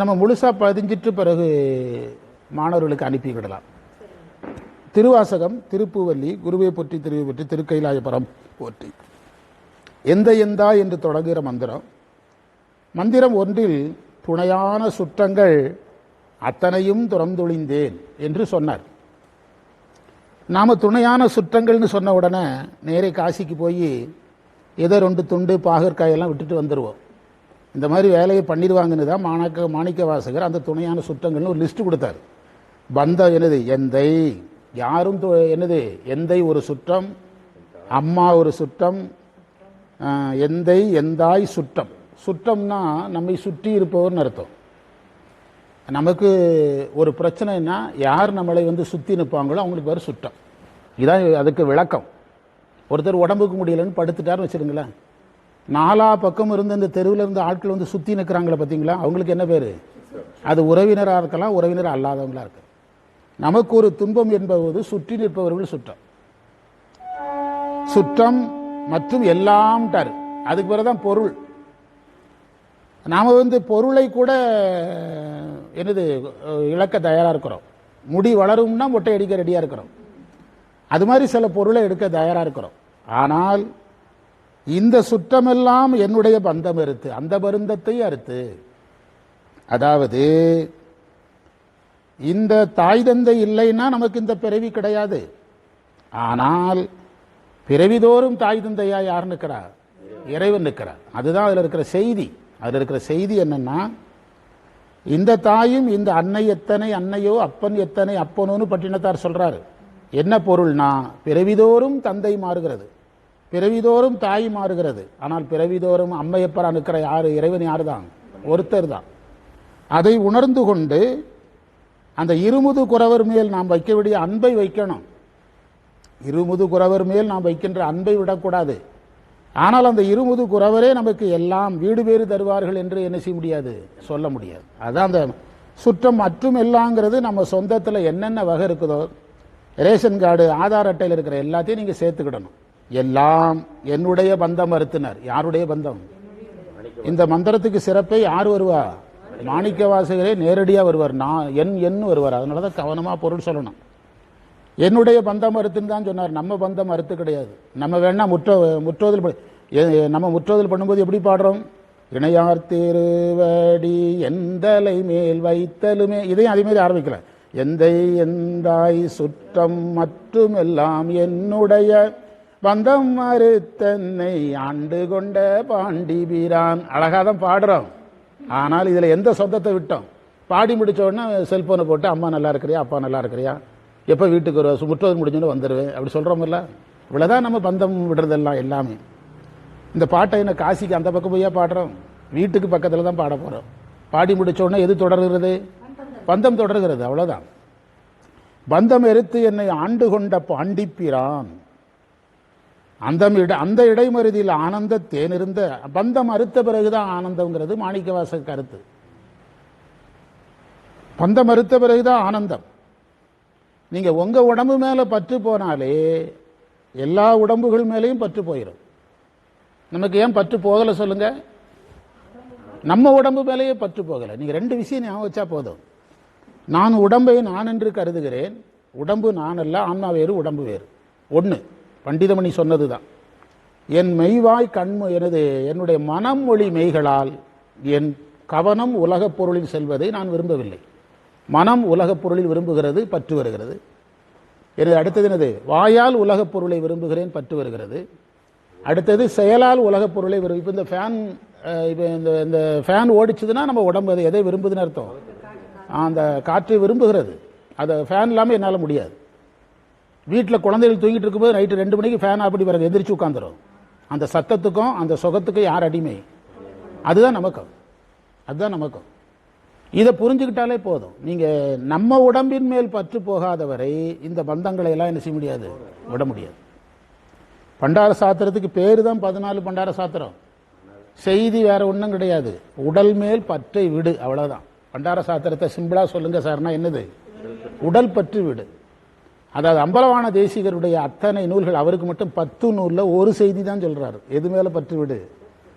நம்ம முழுசா பதிஞ்சிட்டு பிறகு மாணவர்களுக்கு அனுப்பிவிடலாம் திருவாசகம் திருப்புவல்லி குருவை போற்றி திருவை போற்றி திருக்கைலாயபுரம் போற்றி. எந்த எந்தா என்று தொடங்குகிற மந்திரம். மந்திரம் ஒன்றில் துணையான சுற்றங்கள் அத்தனையும் துறந்தொழிந்தேன் என்று சொன்னார். நாம் துணையான சுற்றங்கள்னு சொன்ன உடனே நேரே காசிக்கு போய் எதை ரெண்டு துண்டு பாகற்காயெல்லாம் விட்டுட்டு வந்துடுவோம் இந்த மாதிரி வேலையை பண்ணிடுவாங்கன்னு தான் மாணக்க மாணிக்க வாசகர் அந்த துணையான சுற்றங்கள்னு ஒரு லிஸ்ட் கொடுத்தார். பந்த என்னது? எந்தை. யாரும் என்னது? எந்தை ஒரு சுற்றம் அம்மா ஒரு சுற்றம் எந்தை எந்தாய் சுற்றம். சுற்றம்னா நம்மை சுற்றி இருப்பவர்னு அர்த்தம். நமக்கு ஒரு பிரச்சனைனா யார் நம்மளை வந்து சுற்றி நிற்பாங்களோ அவங்களுக்கு பேர் சுற்றம். இதான் அதுக்கு விளக்கம். ஒருத்தர் உடம்புக்கு முடியலன்னு படுத்துட்டாருன்னு வச்சுருங்களேன் நாலா பக்கம் இருந்து இந்த தெருவில் இருந்த ஆட்கள் வந்து சுற்றி நிற்கிறாங்களே பார்த்தீங்களா அவங்களுக்கு என்ன பேர்? அது உறவினராக இருக்கலாம் உறவினர் அல்லாதவங்களாக இருக்கு நமக்கு ஒரு துன்பம் என்பது சுற்றி நிற்பவர்கள் சுற்றம். சுற்றம் மற்றும் எல்லாம்ட்டார் அதுக்கு பிறகுதான் பொருள். நாம் வந்து பொருளை கூட என்னது இழக்க தயாராக இருக்கிறோம். முடி வளரும்னா மொட்டை அடிக்க ரெடியாக இருக்கிறோம். அது மாதிரி சில பொருளை எடுக்க தயாராக இருக்கிறோம். ஆனால் இந்த சுற்றமெல்லாம் என்னுடைய பந்தம் அறுத்து அந்த பருந்தத்தை அறுத்து. அதாவது இந்த தாய் தந்தை இல்லைன்னா நமக்கு இந்த பிறவி கிடையாது. ஆனால் பிறவிதோறும் தாய் தந்தையா யார் நிற்கிறா? இறைவன் நிற்கிறார். அதுதான் அதில் இருக்கிற செய்தி. அதில் இருக்கிற செய்தி என்னன்னா இந்த தாயும் இந்த அன்னை எத்தனை அன்னையோ அப்பன் எத்தனை அப்பனோன்னு பட்டினத்தார் சொல்றாரு. என்ன பொருள்னா பிறவிதோறும் தந்தை மாறுகிறது. பிறவிதோறும் தாய் மாறுகிறது. ஆனால் பிறவிதோறும் அம்மையப்பரா நிற்கிற யார்? இறைவன் யார் தான் ஒருத்தர் தான். அதை உணர்ந்து கொண்டு அந்த இருமுது குறவர் மேல் நாம் வைக்க வேண்டிய அன்பை வைக்கணும். இருமுது குறவர் மேல் நாம் வைக்கின்ற அன்பை விடக்கூடாது. ஆனால் அந்த இருமுது குறவரே நமக்கு எல்லாம் வீடு பேறு தருவார்கள் என்று என்ன செய்ய முடியாது? சொல்ல முடியாது. அதான் அந்த சுற்றம் மற்றும் எல்லாங்கிறது நம்ம சொந்தத்தில் என்னென்ன வகை இருக்குதோ ரேஷன் கார்டு ஆதார் அட்டையில் இருக்கிற எல்லாத்தையும் நீங்கள் சேர்த்துக்கிடணும். எல்லாம் என்னுடைய பந்தம் மறுத்தினர் யாருடைய பந்தம்? இந்த மந்திரத்துக்கு சிறப்பை யார் வருவா? மாணிக்க வாசகரே நேரடியாக வருவார். நான் என் என் வருவார். அதனால தான் கவனமாக பொருள் சொல்லணும். என்னுடைய பந்தம் அறுத்துன்னு தான் சொன்னார். நம்ம பந்தம் அறுத்து கிடையாது. நம்ம வேணா முற்ற முற்றோதல் நம்ம முற்றோதல் பண்ணும்போது எப்படி பாடுறோம்? இணையார் திருவடி எந்தலை மேல் வைத்தலுமே. இதையும் அதே மாதிரி ஆரம்பிக்கல. எந்தை எந்தாய் சுற்றம் மற்றும் எல்லாம் என்னுடைய பந்தம் மறுத்தன்னை ஆண்டு கொண்ட பாண்டி வீரான். அழகாக தான் பாடுறோம். ஆனால் இதில் எந்த சொந்தத்தை விட்டோம்? பாடி முடிச்ச உடனே செல்போனை போட்டு அம்மா நல்லா இருக்கிறியா? அப்பா நல்லா இருக்கிறியா? எப்போ வீட்டுக்கு வருவா? முற்றோது முடிஞ்சோன்னு வந்துடுவேன் அப்படி சொல்கிறோமில்ல இவ்வளோதான் நம்ம பந்தம் விடுறதெல்லாம் எல்லாமே. இந்த பாட்டை என்ன காசிக்கு அந்த பக்கம் போய் பாடுறோம்? வீட்டுக்கு பக்கத்தில் தான் பாட போகிறோம் பாடி முடிச்ச உடனே எது தொடர்கிறது? பந்தம் தொடர்கிறது. அவ்வளோதான் பந்தம் எரித்து என்னை ஆண்டு கொண்ட பாண்டிப்பிரான் அந்த இட அந்த இடைமருதியில் ஆனந்த தேனிருந்த பந்தம் அறுத்த பிறகுதான் ஆனந்தம்ங்கிறது மாணிக்கவாச கருத்து. பந்தம் அறுத்த பிறகுதான் ஆனந்தம். நீங்கள் உங்கள் உடம்பு மேலே பற்று போனாலே எல்லா உடம்புகள் மேலேயும் பற்று போயிடும் நமக்கு ஏன் பற்று போகலை சொல்லுங்க? நம்ம உடம்பு மேலேயே பற்று போகலை. நீங்கள் ரெண்டு விஷயம் ஞாபகம் வச்சா போதும். நான் உடம்பை நான் என்று கருதுகிறேன் உடம்பு நான் அல்ல ஆன்மா வேறு உடம்பு வேறு. ஒன்று பண்டிதமணி சொன்னது தான் என் மெய்வாய் கண்மு எனது என்னுடைய மனம் மொழி மெய்களால் என் கவனம் உலகப் பொருளில் செல்வதை நான் விரும்பவில்லை. மனம் உலகப் பொருளில் விரும்புகிறது பற்று வருகிறது. எனது அடுத்தது என்னது? வாயால் உலகப் பொருளை விரும்புகிறேன் பற்று வருகிறது. அடுத்தது செயலால் உலகப் பொருளை விரும்பு இப்போ இந்த ஃபேன் இப்போ இந்த இந்த ஃபேன் ஓடிச்சுதுன்னா நம்ம உடம்பு அதை எதை விரும்புதுன்னு அர்த்தம்? அந்த காற்றை விரும்புகிறது. அதை ஃபேன் இல்லாமல் என்னால் முடியாது. வீட்டில் குழந்தைகள் தூங்கிட்டு இருக்கும்போது நைட்டு ரெண்டு மணிக்கு ஃபேன் அப்படி பிறகு எந்திரிச்சு உட்காந்துரும் அந்த சத்தத்துக்கும் அந்த சுகத்துக்கும் யார் அடிமை? அதுதான் நமக்கும் அதுதான் நமக்கும் இதை புரிஞ்சுக்கிட்டாலே போதும். நீங்கள் நம்ம உடம்பின் மேல் பற்று போகாதவரை இந்த பந்தங்களை எல்லாம் என்ன செய்ய முடியாது? விட முடியாது. பண்டார சாத்திரத்துக்கு பேர் தான் பதினாலு பண்டார சாத்திரம். செய்தி வேற ஒன்றும் கிடையாது. உடல் மேல் பற்றை விடு அவ்வளோதான் பண்டார சாத்திரத்தை சிம்பிளாக சொல்லுங்க சார்னா என்னது? உடல் பற்று விடு. அதாவது அம்பலவான தேசிகருடைய அத்தனை நூல்கள் அவருக்கு மட்டும் பத்து நூலில் ஒரு செய்தி தான் சொல்கிறாரு எது மேலே பற்று விடு?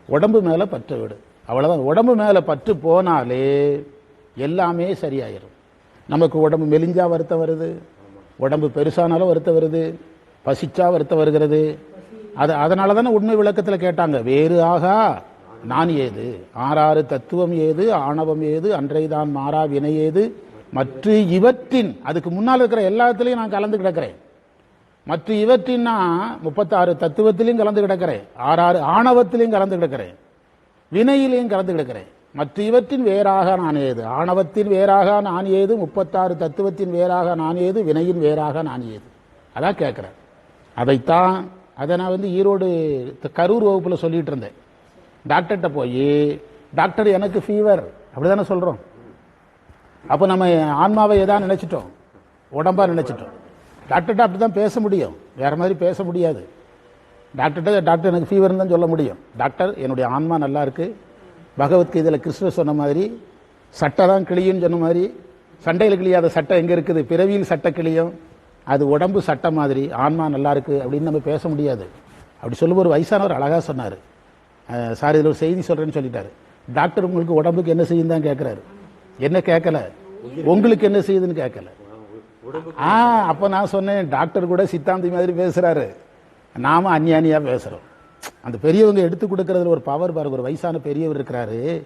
உடம்பு மேலே பற்று விடு. அவ்வளோதான் உடம்பு மேலே பற்று போனாலே எல்லாமே சரியாயிரும். நமக்கு உடம்பு மெலிஞ்சா வருத்தம் வருது. உடம்பு பெருசானாலும் வருத்தம் வருது. பசிச்சா வருத்தம் வருகிறது. அது அதனால தானே உண்மை விளக்கத்தில் கேட்டாங்க. வேறு ஆகா நான் ஏது? ஆறாறு தத்துவம் ஏது? ஆணவம் ஏது? அன்றைதான் மாறா வினை ஏது? மற்ற இவற்றின் அதுக்கு முன்னால் இருக்கிற எல்லாத்துலேயும் நான் கலந்து கிடக்கிறேன். மற்ற இவற்றின்னா முப்பத்தாறு தத்துவத்திலையும் கலந்து கிடக்கிறேன். ஆறாறு ஆணவத்திலையும் கலந்து கிடக்கிறேன். வினையிலையும் கலந்து கிடக்கிறேன். மற்ற இவற்றின் வேறாக நான் ஏது? ஆணவத்தின் வேறாக நான் ஏது? முப்பத்தாறு தத்துவத்தின் வேறாக நான் ஏது? வினையின் வேறாக நான் ஏது? அதான் கேட்குறேன். அதைத்தான் அதை நான் வந்து ஈரோடு த- கரூர் வகுப்பில் சொல்லிட்டு இருந்தேன். டாக்டர்கிட்ட போய் டாக்டர் எனக்கு ஃபீவர் அப்படி தானே சொல்கிறோம் அப்போ நம்ம ஆன்மாவை எதா நினைச்சிட்டோம்? உடம்பா நினைச்சிட்டோம். டாக்டர்கிட்ட அப்படி தான் பேச முடியும். வேற மாதிரி பேச முடியாது. டாக்டர்கிட்ட டாக்டர் எனக்கு ஃபீவர் தான் சொல்ல முடியும். டாக்டர் என்னுடைய ஆன்மா நல்லா இருக்கு. பகவத்கீதையில் கிருஷ்ணர் சொன்ன மாதிரி சட்டை தான் கிளியும்னு சொன்ன மாதிரி சண்டையில் கிளியாத சட்டை எங்கே இருக்குது? பிறவியில் சட்டை கிளியும். அது உடம்பு சட்டை மாதிரி ஆன்மா நல்லா இருக்குது அப்படின்னு நம்ம பேச முடியாது. அப்படி சொல்லும் ஒரு வயசானவர் அழகாக சொன்னார். சார் இதில் ஒரு செய்தி சொல்கிறேன்னு சொல்லிட்டாரு. டாக்டர் உங்களுக்கு உடம்புக்கு என்ன செய்யும் தான் கேட்குறாரு என்ன கேட்கல உங்களுக்கு என்ன செய்யுதுன்னு கேட்கல ஆ அப்போ நான் சொன்னேன் டாக்டர் கூட சித்தாந்தி மாதிரி பேசுறாரு. நாம அந்நியானியா பேசுறோம். அந்த பெரியவங்க எடுத்து கொடுக்கறதுல ஒரு பவர் பாருங்க ஒரு வயசான பெரியவர் இருக்கிறாரு.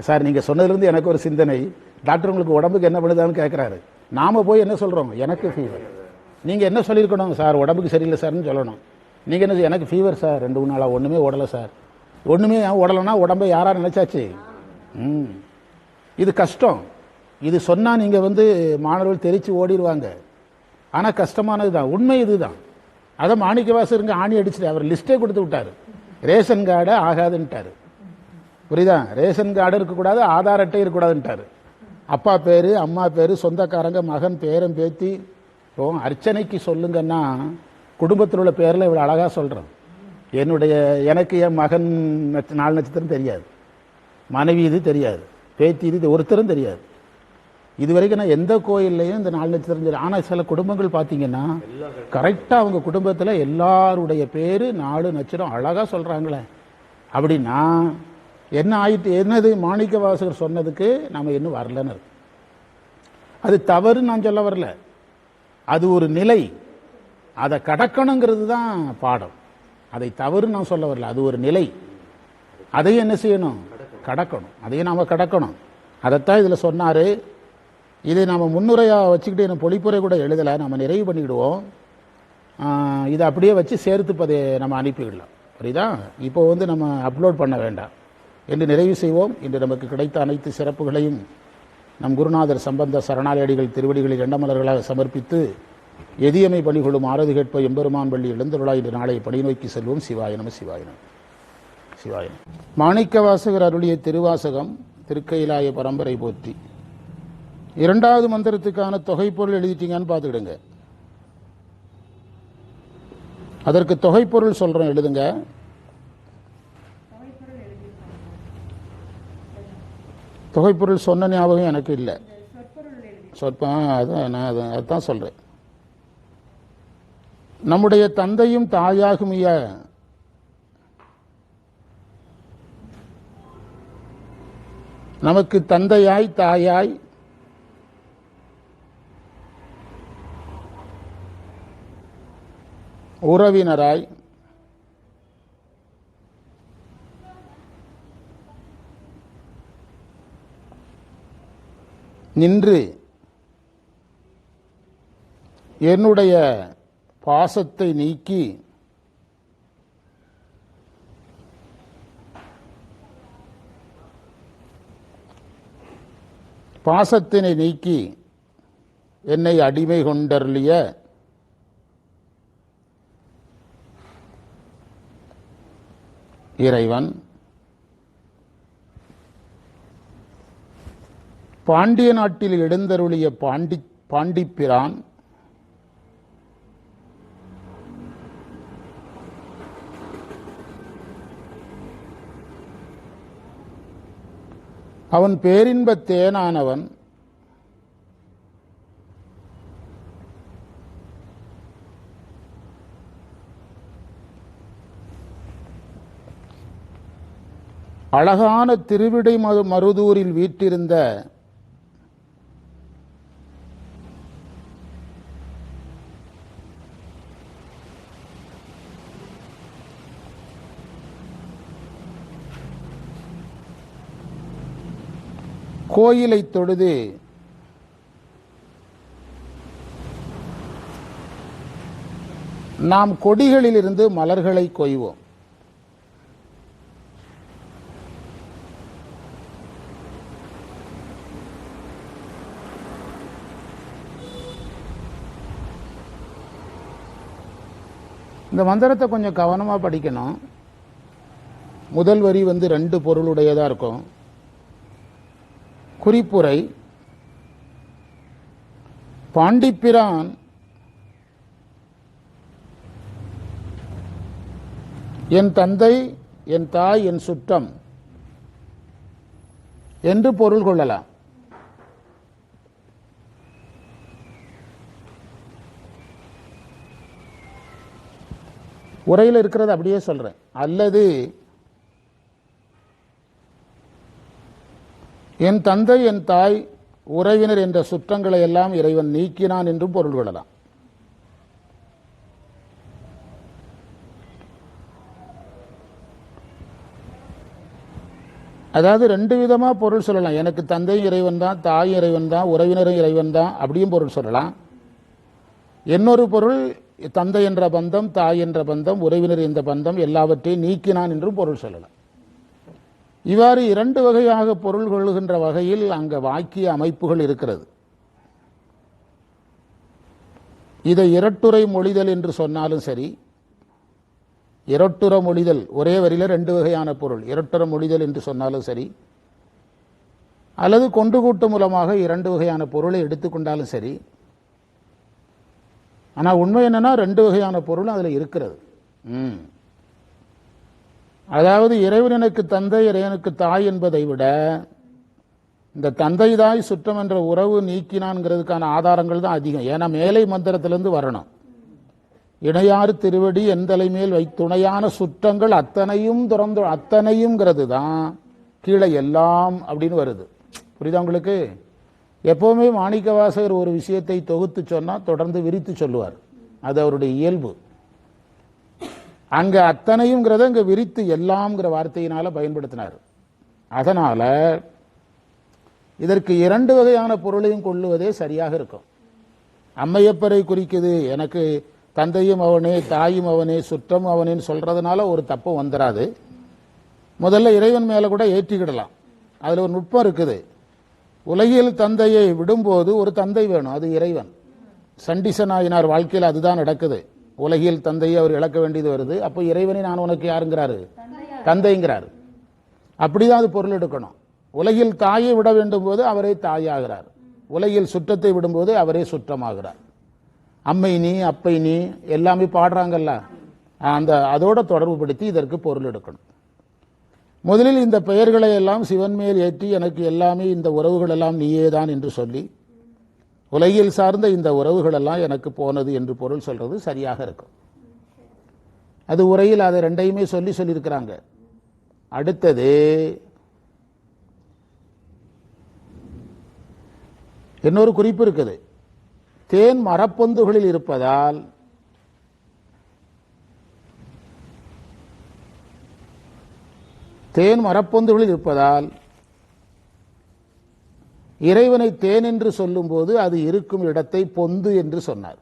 சார் நீங்க சொன்னதுலேருந்து எனக்கு ஒரு சிந்தனை. டாக்டர் உங்களுக்கு உடம்புக்கு என்ன பண்ணுதான்னு கேட்குறாரு நாம போய் என்ன சொல்றோம்? எனக்கு ஃபீவர் நீங்க என்ன சொல்லியிருக்கணும் சார் உடம்புக்கு சரியில்லை சார்னு சொல்லணும். நீங்க என்ன எனக்கு ஃபீவர் சார் ரெண்டு மூணு நாளாக ஒன்றுமே ஓடலை சார் ஒன்றுமே ஓடலைன்னா உடம்பை யாரா நினைச்சாச்சு? ம். இது கஷ்டம். இது சொன்னால் நீங்கள் வந்து மாணவர்கள் தெரித்து ஓடிடுவாங்க. ஆனால் கஷ்டமானது தான் உண்மை இதுதான். அதை மாணிக்கவாசருங்க ஆணி அடிச்சுட்டு அவர் லிஸ்ட்டே கொடுத்து விட்டாரு. ரேஷன் கார்டை ஆகாதுன்ட்டாரு. புரியுதா? ரேஷன் கார்டு இருக்கக்கூடாது ஆதார் அட்டை இருக்கக்கூடாதுன்ட்டாரு. அப்பா பேர் அம்மா பேர் சொந்தக்காரங்க மகன் பேரன் பேத்தி. இப்போ அர்ச்சனைக்கு சொல்லுங்கன்னா குடும்பத்தில் உள்ள பேரில் இவ்வளோ அழகாக சொல்கிறேன் என்னுடைய எனக்கு என் மகன் நட்ச- நாலு நட்சத்திரம் தெரியாது. மனைவி இது தெரியாது. பேத்தி இது ஒருத்தரும் தெரியாது. இது வரைக்கும் நான் எந்த கோயில்லையும் இந்த நாலு நட்சத்திரம் தெரியும் ஆனால் சில குடும்பங்கள் பார்த்தீங்கன்னா கரெக்டாக அவங்க குடும்பத்தில் எல்லாருடைய பேர் நாலு நட்சத்திரம் அழகாக சொல்கிறாங்களே அப்படின்னா என்ன ஆயிட்டு என்னது மாணிக்க வாசகர் சொன்னதுக்கு நம்ம இன்னும் வரலன்னு இருக்கு. அது தவறு நான் சொல்ல வரல. அது ஒரு நிலை. அதை கடக்கணுங்கிறது தான் பாடம். அதை தவறு நான் சொல்ல வரல. அது ஒரு நிலை. அதையும் என்ன செய்யணும்? கடக்கணும். அதையும் நாம் கடக்கணும். அதைத்தான் இதில் சொன்னார். இதை நாம் முன்னுரையாக வச்சுக்கிட்டு நம்ம பொழிப்புரை கூட எழுதலை. நம்ம நிறைவு பண்ணிவிடுவோம் இதை அப்படியே வச்சு சேர்த்து பதை நம்ம அனுப்பிவிடலாம் புரியுதா? இப்போ வந்து நம்ம அப்லோட் பண்ண வேண்டாம். என்று நிறைவு செய்வோம். இன்று நமக்கு கிடைத்த அனைத்து சிறப்புகளையும் நம் குருநாதர் சம்பந்த சரணாலயடிகள் திருவடிகளில் எண்ணமலர்களாக சமர்ப்பித்து எதியமை பணிகொள்ளும் ஆரது கேட்ப எம்பெருமான் பள்ளி எழுந்தருளாய். இன்று நாளை பணி நோக்கி செல்வோம் சிவாய நம. சிவாய மாணிக்க வாசகர் அருளிய திருவாசகம் திருக்கையிலாய பரம்பரை போற்றி. இரண்டாவது மந்திரத்துக்கான தொகைப்பொருள் எழுதிட்டீங்கன்னு பார்த்துக்கிடுங்க. அதற்கு தொகைப்பொருள் சொல்றேன் எழுதுங்க. தொகைப்பொருள் சொன்ன ஞாபகம் எனக்கு இல்லை. சொற்பம் அதான் நான் அதை- அதான் சொல்கிறேன் நம்முடைய தந்தையும் தாயாகுமிய நமக்கு தந்தையாய் தாயாய். உறவினராய். நின்று என்னுடைய பாசத்தை நீக்கி பாசத்தினை நீக்கி என்னை அடிமை கொண்டருளிய இறைவன் பாண்டிய நாட்டில் எழுந்தருளிய பாண்டி பாண்டிப்பிரான் அவன் பேரின்பத் தேனானவன். அழகான திருவிடை மரு- மருதூரில் வீற்றிருந்த கோயிலை தொழுது நாம் கொடிகளிலிருந்து மலர்களை கொய்வோம். இந்த மந்திரத்தை கொஞ்சம் கவனமாக படிக்கணும். முதல் வரி வந்து ரெண்டு பொருளுடையதாக இருக்கும். குறிப்புரை பாண்டிப்பிரான் என் தந்தை என் தாய் என் சுற்றம் என்று பொருள் கொள்ளலாம். உரையில் இருக்கிறது அப்படியே சொல்றேன். அல்லது என் தந்தை என் தாய் உறவினர் என்ற சுற்றங்களை எல்லாம் இறைவன் நீக்கினான் என்றும் பொருள் கொள்ளலாம். அதாவது ரெண்டு விதமாக பொருள் சொல்லலாம். எனக்கு தந்தை இறைவன் தான் தாய் இறைவன் தான் உறவினரும் இறைவன் தான் அப்படியும் பொருள் சொல்லலாம். இன்னொரு பொருள் தந்தை என்ற பந்தம் தாய் என்ற பந்தம் உறவினர் என்ற பந்தம் எல்லாவற்றையும் நீக்கினான் என்றும் பொருள் சொல்லலாம். இவ்வாறு இரண்டு வகையாக பொருள் கொள்கின்ற வகையில் அங்க வாக்கிய அமைப்புகள் இருக்கிறது இதை இரட்டுரை மொழிதல் என்று சொன்னாலும் சரி இரட்டுற மொழிதல் ஒரே வரியில் ரெண்டு வகையான பொருள் இரட்டுற மொழிதல் என்று சொன்னாலும் சரி அல்லது கொண்டு கூட்டு மூலமாக இரண்டு வகையான பொருளை எடுத்துக்கொண்டாலும் சரி ஆனால் உண்மை என்னன்னா ரெண்டு வகையான பொருள் அதில் இருக்கிறது ம். அதாவது இறைவன் எனக்கு தந்தை இறைவனுக்கு தாய் என்பதை விட இந்த தந்தை தாய் சுற்றம் என்ற உறவு நீக்கினான்ங்கிறதுக்கான ஆதாரங்கள் தான் அதிகம். ஏன்னா மேலை மந்திரத்திலிருந்து வரணும். இணையாறு திருவடி எந்தலை மேல் வை துணையான சுற்றங்கள் அத்தனையும் துறந்து அத்தனையும்ங்கிறது தான் கீழே எல்லாம் அப்படின்னு வருது. புரியுதா உங்களுக்கு? எப்போவுமே மாணிக்க வாசகர் ஒரு விஷயத்தை தொகுத்து சொன்னால் தொடர்ந்து விரித்து சொல்லுவார். அது அவருடைய இயல்பு. அங்க அத்தனையுங்கிறத அங்க விரித்து எல்லாம்ங்கிற வார்த்தையினால பயன்படுத்தினார். அதனால இதற்கு இரண்டு வகையான பொருளையும் கொள்ளுவதே சரியாக இருக்கும். அம்மையப்பரை குறிக்குது எனக்கு தந்தையும் அவனே தாயும் அவனே சுற்றம் அவனேன்னு சொல்றதுனால ஒரு தப்பு வந்துடாது முதல்ல இறைவன் மேல கூட ஏற்றிக்கிடலாம். அதுல ஒரு நுட்பம் இருக்குது. உலகில் தந்தையை விடும்போது ஒரு தந்தை வேணும் அது இறைவன். சண்டிசனாயினார் வாழ்க்கையில் அதுதான் நடக்குது. உலகில் தந்தையை அவர் இழக்க வேண்டியது வருது. அப்போ இறைவனை நான் உனக்கு யாருங்கிறாரு? தந்தைங்கிறாரு. அப்படிதான் அது பொருள் எடுக்கணும். உலகில் தாயை விட வேண்டும் போது அவரே தாயாகிறார். உலகில் சுற்றத்தை விடும்போது அவரே சுற்றமாகிறார். அம்மை நீ அப்பை நீ எல்லாமே பாடுறாங்கல்ல. அந்த அதோட தொடர்புபடுத்தி இதற்கு பொருள் எடுக்கணும். முதலில் இந்த பெயர்களை எல்லாம் சிவன் மேல் ஏற்றி எனக்கு எல்லாமே இந்த உறவுகள் எல்லாம் நீயேதான் என்று சொல்லி உலகில் சார்ந்த இந்த உறவுகளெல்லாம் எனக்கு போனது என்று பொருள் சொல்கிறது சரியாக இருக்கும். அது உரையில் அதை ரெண்டையுமே சொல்லி சொல்லியிருக்கிறாங்க. அடுத்தது இன்னொரு குறிப்பு இருக்குது. தேன் மரப்பொந்துகளில் இருப்பதால் தேன் மரப்பொந்துகளில் இருப்பதால் இறைவனை தேன் என்று சொல்லும்போது அது இருக்கும் இடத்தை பொந்து என்று சொன்னார்.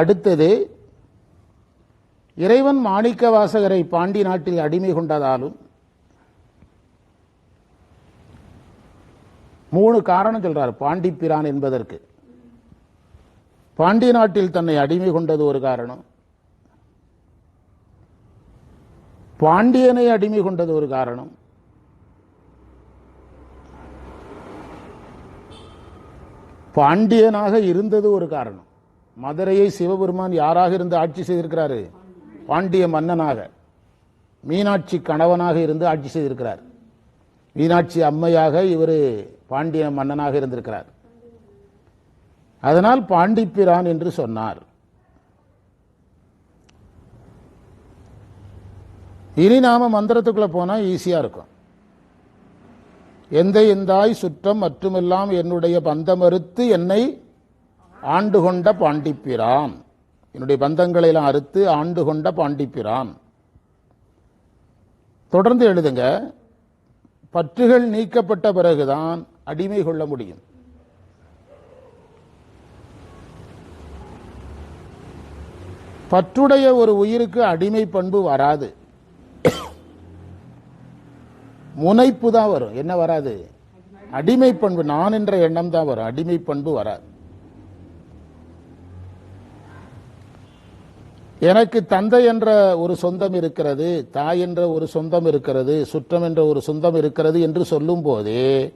அடுத்தது இறைவன் மாணிக்க வாசகரை பாண்டி நாட்டில் அடிமை கொண்டதாலும் மூணு காரணம் சொல்றார் பாண்டிப்பிரான் என்பதற்கு. பாண்டிய நாட்டில் தன்னை அடிமை கொண்டது ஒரு காரணம். பாண்டியனை அடிமை கொண்டது ஒரு காரணம். பாண்டியனாக இருந்தது ஒரு காரணம். மதுரையை சிவபெருமான் யாராக இருந்து ஆட்சி செய்திருக்கிறாரு? பாண்டிய மன்னனாக. மீனாட்சி கணவனாக இருந்து ஆட்சி செய்திருக்கிறார். மீனாட்சி அம்மையாக இவர் பாண்டிய மன்னனாக இருந்திருக்கிறார். அதனால் பாண்டிப்பிரான் என்று சொன்னார். இனி நாம மந்திரத்துக்குள்ள போனா ஈஸியா இருக்கும். எந்த எந்தாய் சுற்றம் மற்றுமெல்லாம் என்னுடைய பந்தமறுத்து என்னை ஆண்டு கொண்ட பாண்டிப்பிரான். என்னுடைய பந்தங்களை எல்லாம் அறுத்து ஆண்டு கொண்ட பாண்டிப்பிரான். தொடர்ந்து எழுதுங்க. பற்றுகள் நீக்கப்பட்ட பிறகுதான் அடிமை கொள்ள முடியும். பற்றுடைய ஒரு உயிருக்கு அடிமை பண்பு வராது. முனைப்பு தான் வரும். என்ன வராது? அடிமை பண்பு. நான் என்ற எண்ணம் தான் வரும். அடிமை பண்பு வராது. எனக்கு தந்தை என்ற ஒரு சொந்தம் இருக்கிறது தாய் என்ற ஒரு சொந்தம் இருக்கிறது சுற்றம் என்ற ஒரு சொந்தம் இருக்கிறது என்று சொல்லும் போதே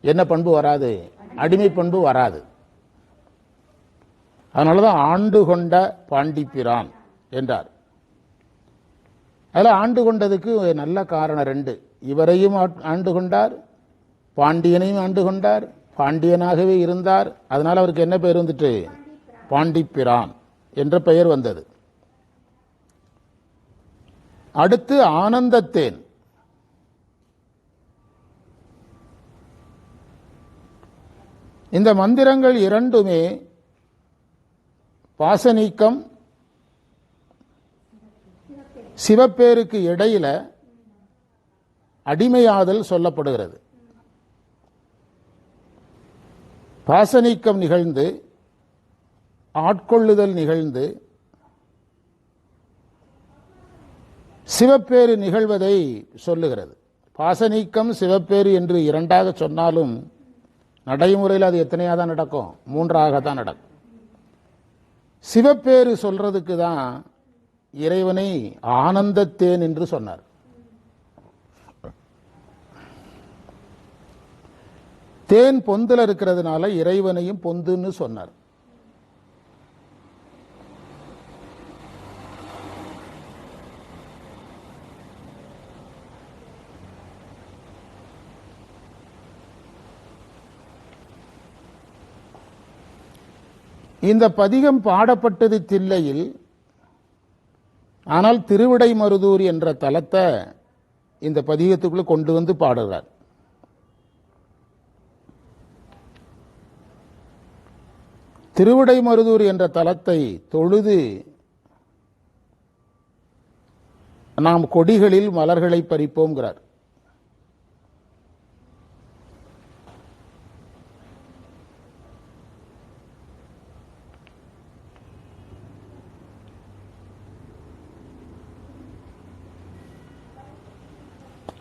என்ன பண்பு வராது? அடிமை பண்பு வராது. அதனாலதான் ஆண்டு கொண்ட பாண்டிப்பிரான் என்றார். அதில் ஆண்டு கொண்டதுக்கு நல்ல காரணம் ரெண்டு. இவரையும் ஆட்- ஆண்டு கொண்டார் பாண்டியனையும் ஆண்டு கொண்டார் பாண்டியனாகவே இருந்தார். அதனால அவருக்கு என்ன பெயர் வந்துட்டு? பாண்டிப்பிரான் என்ற பெயர் வந்தது. அடுத்து ஆனந்தத்தேன். இந்த மந்திரங்கள் இரண்டுமே பாசநீக்கம் சிவப்பேருக்கு இடையில அடிமையாதல் சொல்லப்படுகிறது. பாசநீக்கம் நிகழ்ந்து ஆட்கொள்ளுதல் நிகழ்ந்து சிவப்பேறு நிகழ்வதை சொல்லுகிறது. பாசநீக்கம் சிவப்பேறு என்று இரண்டாக சொன்னாலும் நடைமுறையில் அது எத்தனையாக தான் நடக்கும்? மூன்றாக தான் நடக்கும். சிவப்பேறு சொல்றதுக்கு தான் இறைவனை ஆனந்தத்தேன் என்று சொன்னார். தேன் பொந்துல இருக்கிறதுனால இறைவனையும் பொந்துன்னு சொன்னார். இந்த பதிகம் பாடப்பட்டது தில்லையில் ஆனால் திருவிடைமருதூர் என்ற தலத்தை இந்த பதிகத்துக்குள்ள கொண்டு வந்து பாடுறார் திருவிடைமருதூர் என்ற தலத்தை தொழுது நாம் கொடிகளில் மலர்களை பறிப்போங்கிறார்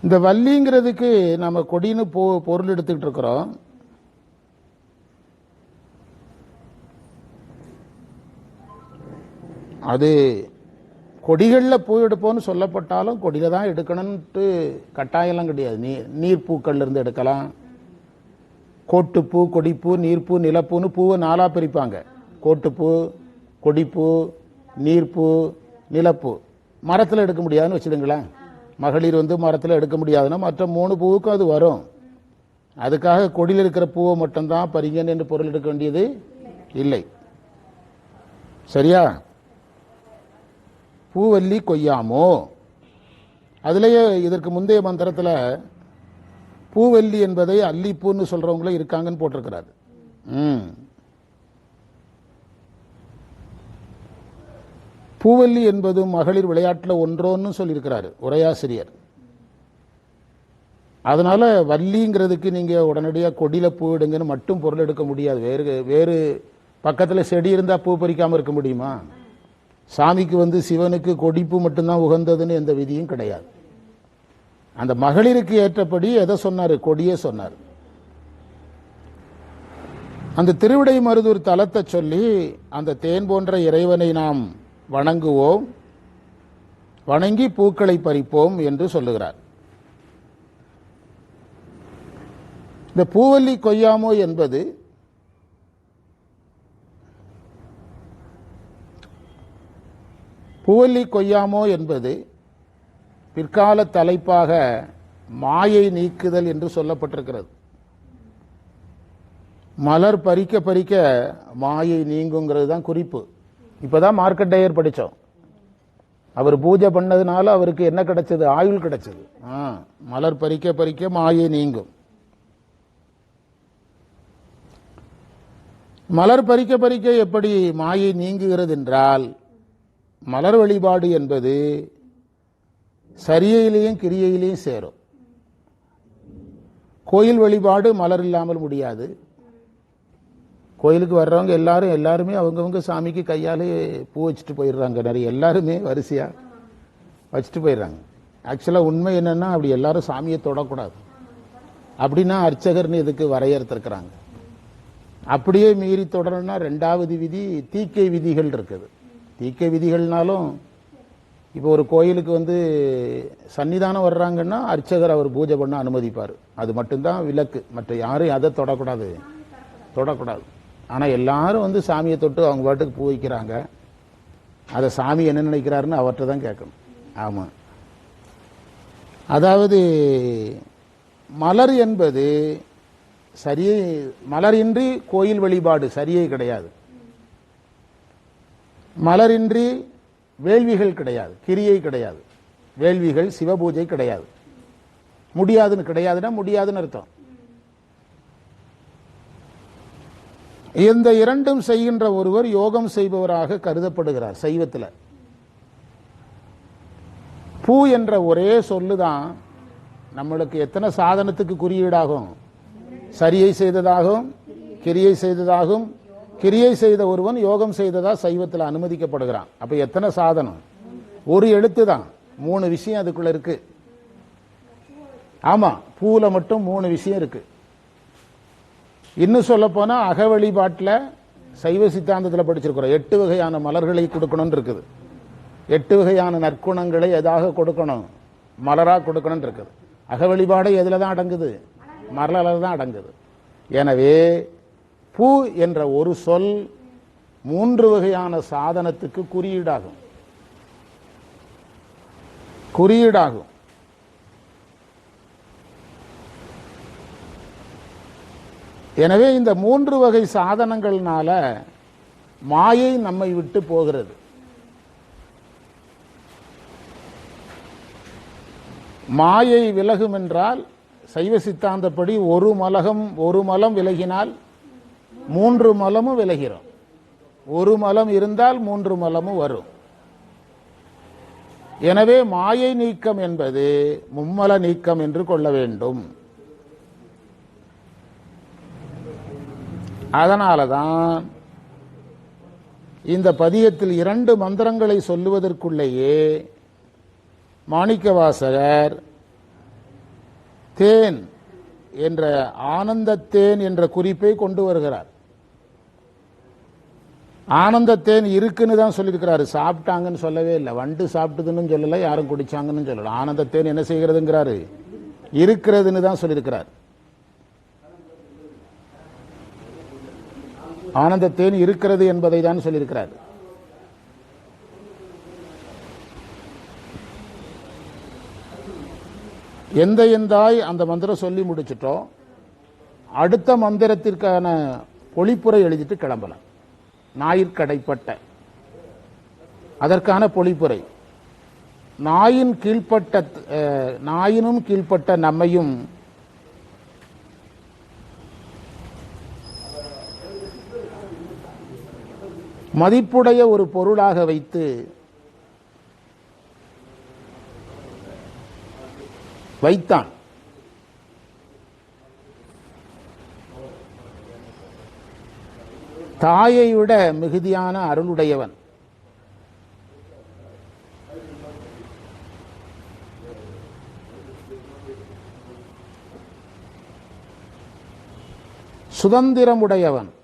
இந்த வள்ளிங்கிறதுக்கு நம்ம கொடின்னு போ பொருள் எடுத்துக்கிட்டு இருக்கிறோம். அது கொடிகளில் பூ எடுப்போம்னு சொல்லப்பட்டாலும் கொடியில் தான் எடுக்கணும்ட்டு கட்டாயம்லாம் கிடையாது. நீ நீர்ப்பூக்கள்ல இருந்து எடுக்கலாம். கோட்டுப்பூ கொடிப்பூ நீர்ப்பூ நிலப்பூன்னு பூவை நாலாக பிரிப்பாங்க. கோட்டுப்பூ கொடிப்பூ நீர்ப்பூ நிலப்பூ. மரத்தில் எடுக்க முடியாதுன்னு வச்சுடுங்களேன் மகளிர் வந்து மரத்தில் எடுக்க முடியாதுன்னா மற்ற மூணு பூவுக்கும் அது வரும். அதுக்காக கொடியில் இருக்கிற பூவை மட்டும்தான் பறிங்கன்னு என்று பொருள் எடுக்க வேண்டியது இல்லை. சரியா? பூவல்லி கொய்யாமோ? அதுலேயே இதற்கு முந்தைய மந்திரத்தில் பூவல்லி என்பதை அல்லிப்பூன்னு சொல்கிறவங்களும் இருக்காங்கன்னு போட்டிருக்கிறாரு. ம். பூவல்லி என்பது மகளிர் விளையாட்டில் ஒன்றோன்னு சொல்லியிருக்கிறாரு உரையாசிரியர். அதனால வள்ளிங்கிறதுக்கு நீங்கள் உடனடியாக கொடியில் பூ எடுங்கன்னு மட்டும் பொருள் எடுக்க முடியாது. வேறு வேறு பக்கத்தில் செடி இருந்தால் பூ பறிக்காமல் இருக்க முடியுமா? சாமிக்கு வந்து சிவனுக்கு கொடிப்பு மட்டும்தான் உகந்ததுன்னு எந்த விதியும் கிடையாது. அந்த மகளிருக்கு ஏற்றபடி எதை சொன்னார்? கொடியே சொன்னார். அந்த திருவிடை மருதூர் தலத்தை சொல்லி அந்த தேன் போன்ற இறைவனை நாம் வணங்குவோம் வணங்கி பூக்களை பறிப்போம் என்று சொல்லுகிறார். இந்த பூவல்லி கொய்யாமோ என்பது பூவல்லி கொய்யாமோ என்பது பிற்கால தலைப்பாக மாயை நீக்குதல் என்று சொல்லப்பட்டிருக்கிறது. மலர் பறிக்க பறிக்க மாயை நீங்குங்கிறது தான் குறிப்பு. இப்போ தான் மார்க்கெட் டயர் படித்தோம் அவர் பூஜை பண்ணதுனால அவருக்கு என்ன கிடைச்சது? ஆயுள் கிடைச்சது. ஆ மலர் பறிக்க பறிக்க மாயை நீங்கும். மலர் பறிக்க பறிக்க எப்படி மாயை நீங்குகிறது என்றால் மலர் வழிபாடு என்பது சரியையிலையும் கிரியையிலையும் சேரும். கோயில் வழிபாடு மலர் இல்லாமல் முடியாது. கோயிலுக்கு வர்றவங்க எல்லாரும் எல்லாருமே அவங்கவுங்க சாமிக்கு கையாலே பூ வச்சுட்டு போயிடுறாங்க. நிறைய எல்லாருமே வரிசையாக வச்சுட்டு போயிடுறாங்க. ஆக்சுவலாக உண்மை என்னென்னா அப்படி எல்லாரும் சாமியை தொடக்கூடாது. அப்படின்னா அர்ச்சகர்னு இதுக்கு வரையறுத்திருக்கிறாங்க? அப்படியே மீறி தொடரணும்னா ரெண்டாவது விதி தீக்கை விதிகள் இருக்குது. தீக்கை விதிகள்னாலும் இப்போ ஒரு கோயிலுக்கு வந்து சன்னிதானம் வர்றாங்கன்னா அர்ச்சகர் அவர் பூஜை பண்ண அனுமதிப்பார். அது மட்டும்தான் விலக்கு மற்ற யாரும் அதை தொடக்கூடாது. தொடக்கூடாது. ஆனால் எல்லாரும் வந்து சாமியை தொட்டு அவங்க பாட்டுக்கு பூ வைக்கிறாங்க. அதை சாமி என்ன நினைக்கிறாருன்னு அவர்கிட்ட தான் கேட்கணும். ஆமாம் அதாவது மலர் என்பது சரியே மலரின்றி கோயில் வழிபாடு சரியே கிடையாது. மலரின்றி வேள்விகள் கிடையாது கிரியை கிடையாது. வேள்விகள் சிவபூஜை கிடையாது. முடியாதுன்னு கிடையாதுன்னா முடியாதுன்னு அர்த்தம். இந்த இரண்டும் செய்கின்ற ஒருவர் யோகம் செய்பவராக கருதப்படுகிறார் சைவத்தில். பூ என்ற ஒரே சொல்லுதான் நம்மளுக்கு எத்தனை சாதனத்துக்கு குறியீடாகும்? சரியை செய்ததாகவும் கிரியை செய்ததாகவும் கிரியை செய்த ஒருவன் யோகம் செய்ததா சைவத்தில் அனுமதிக்கப்படுகிறான். அப்ப எத்தனை சாதனம்? ஒரு எழுத்து தான் மூணு விஷயம் அதுக்குள்ள இருக்கு. ஆமா பூல மட்டும் மூணு விஷயம் இருக்கு. இன்னும் சொல்ல போனா அக வழிபாட்டில் சைவ சித்தாந்தத்தில் படிச்சிருக்கிறோம். எட்டு வகையான மலர்களை கொடுக்கணும்னு இருக்குது. எட்டு வகையான நற்குணங்களை எதாக கொடுக்கணும்? மலராக கொடுக்கணும்னு இருக்குது. அக வழிபாடு எதில் தான் அடங்குது? மலரில் தான் அடங்குது. எனவே பூ என்ற ஒரு சொல் மூன்று வகையான சாதனத்துக்கு குறியீடாகும். குறியீடாகும். எனவே இந்த மூன்று வகை சாதனங்கள்னால மாயை நம்மை விட்டு போகிறது. மாயை விலகும் என்றால் சைவ சித்தாந்தப்படி ஒரு மலகம் ஒரு மலம் விலகினால் மூன்று மலமும் விலகிறோம். ஒரு மலம் இருந்தால் மூன்று மலமும் வரும். எனவே மாயை நீக்கம் என்பது மும்மல நீக்கம் என்று கொள்ள வேண்டும். அதனாலதான் இந்த பதியத்தில் இரண்டு மந்திரங்களை சொல்லுவதற்குள்ளேயே மாணிக்கவாசகர் தேன் என்ற ஆனந்தத்தேன் என்ற குறிப்பை கொண்டு வருகிறார். ஆனந்தத்தேன் இருக்குன்னு தான் சொல்லியிருக்கிறாரு. சாப்பிட்டாங்கன்னு சொல்லவே இல்லை. வண்டு சாப்பிட்டதுன்னு சொல்லல யாரும் குடிச்சாங்கன்னு சொல்லல. ஆனந்தத்தேன் என்ன செய்கிறதுங்கிறாரு? இருக்கிறதுன்னு தான் சொல்லியிருக்கிறார். ஆனந்தத்தேன் இருக்கிறது என்பதை தான் சொல்லியிருக்கிறார். எந்த எந்தாய் அந்த மந்திரம் சொல்லி முடிச்சிட்டோம் அடுத்த மந்திரத்திற்கான பொழிப்புரை எழுதிட்டு கிளம்பலாம். ஞாயிற்கடைப்பட்ட. அதற்கான பொழிப்புரை. நாயின் கீழ்ப்பட்ட நாயினும் கீழ்ப்பட்ட நம்மையும் மதிப்புடைய ஒரு பொருளாக வைத்து வைத்தான். தாயை விட மிகுதியான அருளுடையவன். சுதந்திரமுடையவன்.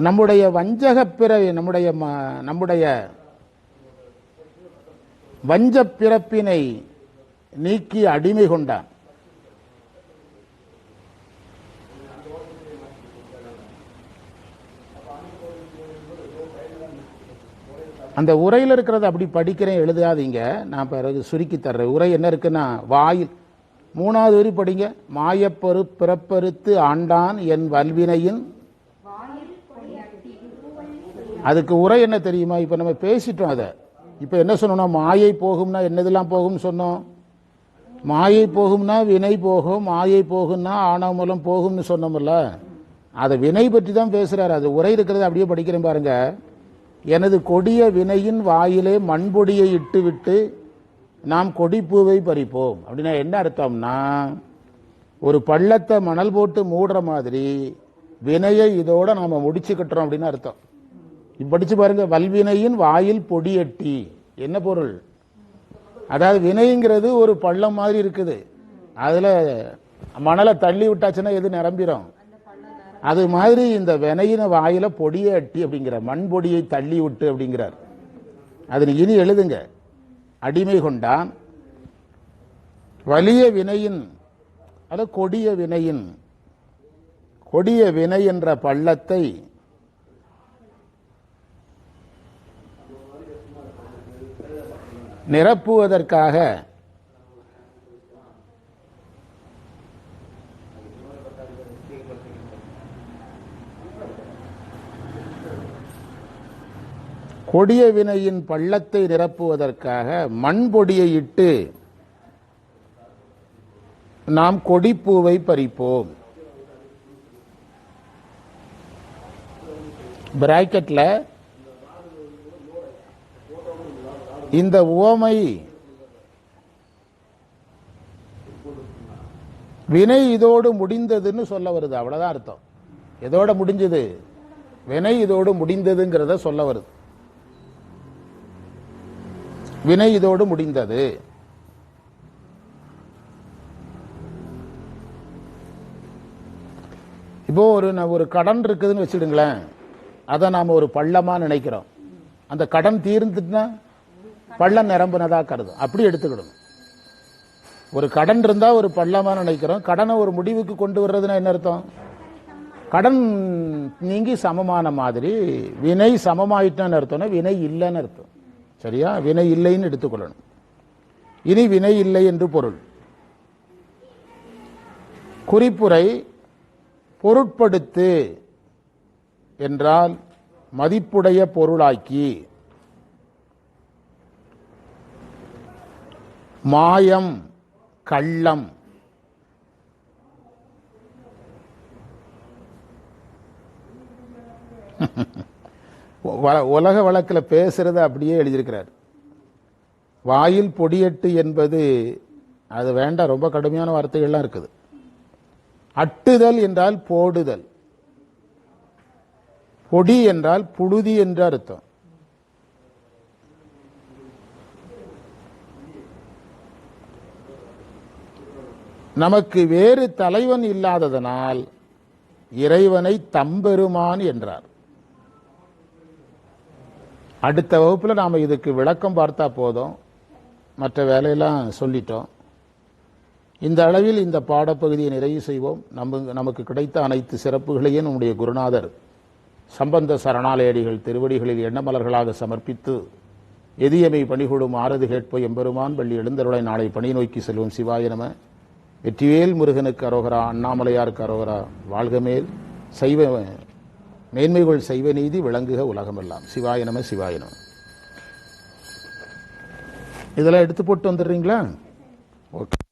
நம்முடைய வஞ்சக பிறவி நம்முடைய ம- நம்முடைய வஞ்ச பிறப்பினை நீக்கி அடிமை கொண்டான். அந்த உரையில் இருக்கிறத அப்படி படிக்கிறேன் எழுதாதீங்க. நான் பிறகு சுருக்கி தர்றேன். உரை என்ன இருக்குன்னா வாயில். மூணாவது வரி படிங்க. மாயப்பரு பிறப்பறுத்து ஆண்டான் என் வல்வினையின் அதுக்கு உரை என்ன தெரியுமா? இப்போ நம்ம பேசிட்டோம் அதை. இப்போ என்ன சொன்னோம்னா மாயை போகும்னா என்னதெல்லாம் போகும்னு சொன்னோம்? மாயை போகும்னா வினை போகும் மாயை போகும்னா ஆணவமூலம் போகும்னு சொன்னோம்ல. அதை வினை பற்றி தான் பேசுகிறார் அது உரை இருக்கிறத அப்படியே படிக்கிறேன் பாருங்க. எனது கொடிய வினையின் வாயிலே மண்பொடியை இட்டு விட்டு நாம் கொடிப்பூவை பறிப்போம். அப்படின்னா என்ன அர்த்தம்னா ஒரு பள்ளத்தை மணல் போட்டு மூடுற மாதிரி வினையை இதோட நாம் முடிச்சுக்கிட்டுறோம் அப்படின்னு அர்த்தம். படிச்சு பாருங்க வல்வினையின் வாயில் பொடியட்டி என்ன பொருள்? அதாவது வினைங்கிறது ஒரு பள்ளம் மாதிரி இருக்குது. அதுல மணலை தள்ளி விட்டாச்சுன்னா எது நிரம்பிடும் அது மாதிரி இந்த வினையின வாயில பொடியை அட்டி அப்படிங்கிற மண் பொடியை தள்ளி விட்டு அப்படிங்கிறார். அது இனி எழுதுங்க. அடிமை கொண்டான் வலிய வினையின் அதாவது கொடிய வினையின் கொடிய வினை என்ற பள்ளத்தை நிரப்புவதற்காக. கொடிய வினையின் பள்ளத்தை நிரப்புவதற்காக மண்பொடியை இட்டு நாம் கொடிப்பூவை பறிப்போம். பிராக்கெட்ல இந்த உவமை வினை இதோடு முடிந்ததுன்னு சொல்ல வருது. அவ்வளவுதான் அர்த்தம். எதோட முடிஞ்சது? வினை இதோடு முடிந்ததுங்கிறத சொல்ல வருது. வினை இதோடு முடிந்தது. இப்போ ஒரு ஒரு கடன் இருக்குதுன்னு வச்சுடுங்களேன் அதை நாம ஒரு பள்ளமா நினைக்கிறோம். அந்த கடன் தீர்ந்துட்டுனா பள்ளம் நிரம்பினதா கருதும். அப்படி எடுத்துக்கிடணும். ஒரு கடன் இருந்தா ஒரு பள்ளமா நினைக்கிறோம். கடனை ஒரு முடிவுக்கு கொண்டு வர்றதுன்னா என்ன அர்த்தம்? கடன் நீங்கி சமமான மாதிரி வினை சமமாயிட்டான்னு அர்த்தம்னா வினை இல்லைன்னு அர்த்தம். சரியா? வினை இல்லைன்னு எடுத்துக்கொள்ளணும். இனி வினை இல்லை என்று பொருள். குறிப்புரை பொருட்படுத்து என்றால் மதிப்புடைய பொருளாக்கி மாயம் கள்ளம். வ- உலக வழக்கில் பேசுறத அப்படியே எழுதியிருக்கிறார். வாயில் பொடியட்டு என்பது அது வேண்டாம் ரொம்ப கடுமையான வார்த்தைகள்லாம் இருக்குது. அட்டுதல் என்றால் போடுதல். பொடி என்றால் புழுதி என்று அர்த்தம். நமக்கு வேறு தலைவன் இல்லாததனால் இறைவனை தம்பெருமான் என்றார். அடுத்த வகுப்பில் நாம் இதுக்கு விளக்கம் பார்த்தா போதும். மற்ற வேலையெல்லாம் சொல்லிட்டோம். இந்த அளவில் இந்த பாடப்பகுதியை நிறைவு செய்வோம். நம்ம நமக்கு கிடைத்த அனைத்து சிறப்புகளையும் நம்முடைய குருநாதர் சம்பந்த சரணாலயடிகள் திருவடிகளில் எண்ணமலர்களாக சமர்ப்பித்து எதியமை பணிகொடும் ஆறது கேட்போ எம்பெருமான் பள்ளி எழுந்தருளை நாளை பணி நோக்கி செல்வோம். சிவாய நம. வெற்றிவேல் முருகனுக்கு அரோகரா அண்ணாமலையாருக்கு அரோகரா வாழ்கமேல் சைவ மேன்மைகள் சைவ நீதி விளங்குக உலகமெல்லாம். சிவாய நம சிவாய நம. இதெல்லாம் எடுத்து போட்டு வந்துடுறீங்களா? ஓகே.